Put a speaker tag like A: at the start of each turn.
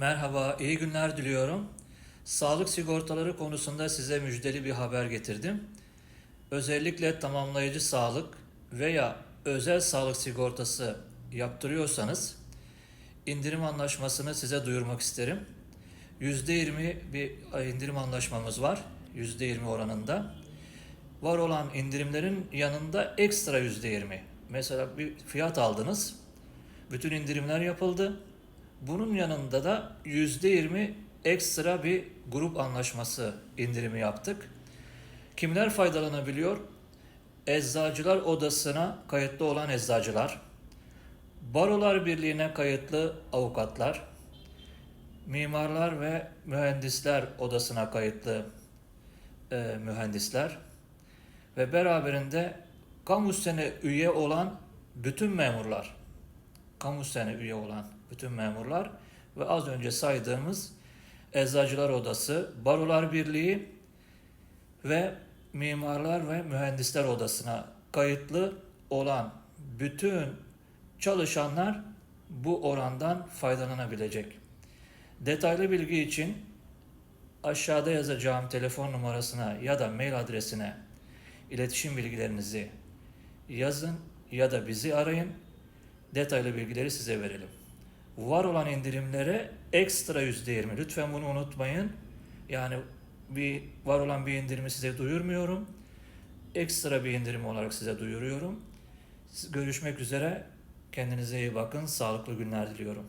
A: Merhaba, iyi günler diliyorum. Sağlık sigortaları konusunda size müjdeli bir haber getirdim. Özellikle tamamlayıcı sağlık veya özel sağlık sigortası yaptırıyorsanız indirim anlaşmasını size duyurmak isterim. %20 bir indirim anlaşmamız var. %20 oranında. Var olan indirimlerin yanında ekstra %20. Mesela bir fiyat aldınız. Bütün indirimler yapıldı. Bunun yanında da %20 ekstra bir grup anlaşması indirimi yaptık. Kimler faydalanabiliyor? Eczacılar odasına kayıtlı olan eczacılar, Barolar Birliği'ne kayıtlı avukatlar, mimarlar ve mühendisler odasına kayıtlı e, mühendisler ve beraberinde kamu üye olan bütün memurlar, kamu sene üye olan bütün memurlar ve az önce saydığımız Eczacılar Odası, Barolar Birliği ve Mimarlar ve Mühendisler Odası'na kayıtlı olan bütün çalışanlar bu orandan faydalanabilecek. Detaylı bilgi için aşağıda yazacağım telefon numarasına ya da mail adresine iletişim bilgilerinizi yazın ya da bizi arayın. Detaylı bilgileri size verelim. Var olan indirimlere ekstra %20. Lütfen bunu unutmayın. Yani bir var olan bir indirimi size duyurmuyorum. Ekstra bir indirim olarak size duyuruyorum. Görüşmek üzere. Kendinize iyi bakın. Sağlıklı günler diliyorum.